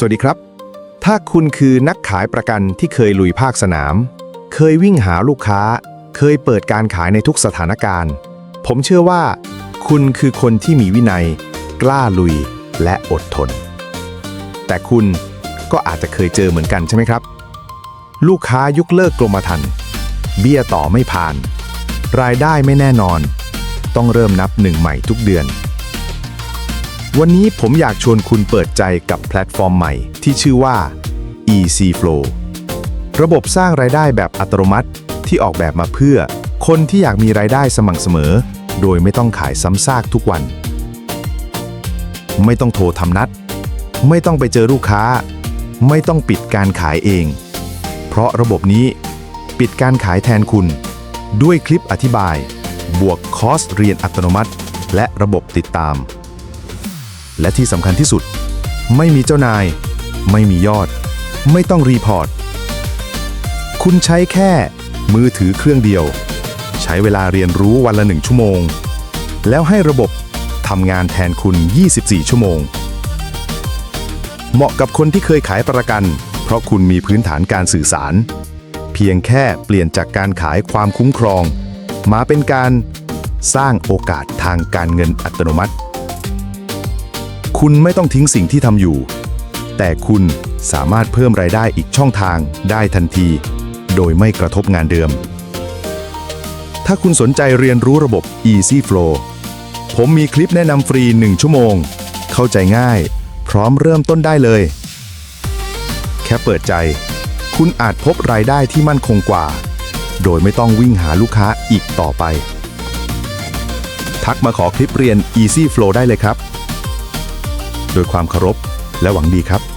สวัสดีครับ ถ้าคุณคือนักขายประกันที่เคยลุยภาคสนาม เคยวิ่งหาลูกค้า เคยเปิดการขายในทุกสถานการณ์ ผมเชื่อว่า คุณคือคนที่มีวินัย กล้าลุยและอดทน แต่คุณก็อาจจะเคยเจอเหมือนกันใช่ไหมครับ ลูกค้ายกเลิกกรมธรรม์เบี้ยต่อไม่ผ่าน รายได้ไม่แน่นอน ต้องเริ่มนับหนึ่งใหม่ทุกเดือน วันนี้ผมอยากชวนคุณเปิดใจกับแพลตฟอร์มใหม่ที่ชื่อว่า Easy Flow ระบบสร้างรายได้แบบอัตโนมัติที่ออกแบบมาเพื่อ คนที่อยากมีรายได้สม่ำเสมอ โดยไม่ต้องขายซ้ำซากทุกวัน ไม่ต้องโทรทำนัด ไม่ต้องไปเจอลูกค้า ไม่ต้องปิดการขายเอง เพราะระบบนี้ ปิดการขายแทนคุณ ด้วยคลิปอธิบาย บวกคอร์สเรียนอัตโนมัติ และระบบติดตาม และที่สำคัญที่สุด ไม่มีเจ้านาย ไม่มียอด ไม่ต้องรีพอร์ต คุณใช้แค่ มือถือเครื่องเดียว ใช้เวลาเรียนรู้วันละหนึ่งชั่วโมง แล้วให้ระบบทำงานแทนคุณ 24 ชั่วโมง เหมาะกับคนที่เคยขายประกัน เพราะคุณมีพื้นฐานการสื่อสาร เพียงแค่เปลี่ยนจากการขายความคุ้มครอง มาเป็นการสร้างโอกาสทางการเงินอัตโนมัติ คุณไม่ต้องทิ้งสิ่งที่ทำอยู่ แต่คุณสามารถเพิ่มรายได้อีกช่องทางได้ทันที โดยไม่กระทบงานเดิม ถ้าคุณสนใจเรียนรู้ระบบ Easy Flow ผมมีคลิปแนะนำฟรี 1 ชั่วโมง เข้าใจง่าย พร้อมเริ่มต้นได้เลย แค่เปิดใจ คุณอาจพบรายได้ที่มั่นคงกว่า โดยไม่ต้องวิ่งหาลูกค้าอีกต่อไป ทักมาขอคลิปเรียน Easy Flow ได้เลยครับ โดยความเคารพและหวังดีครับ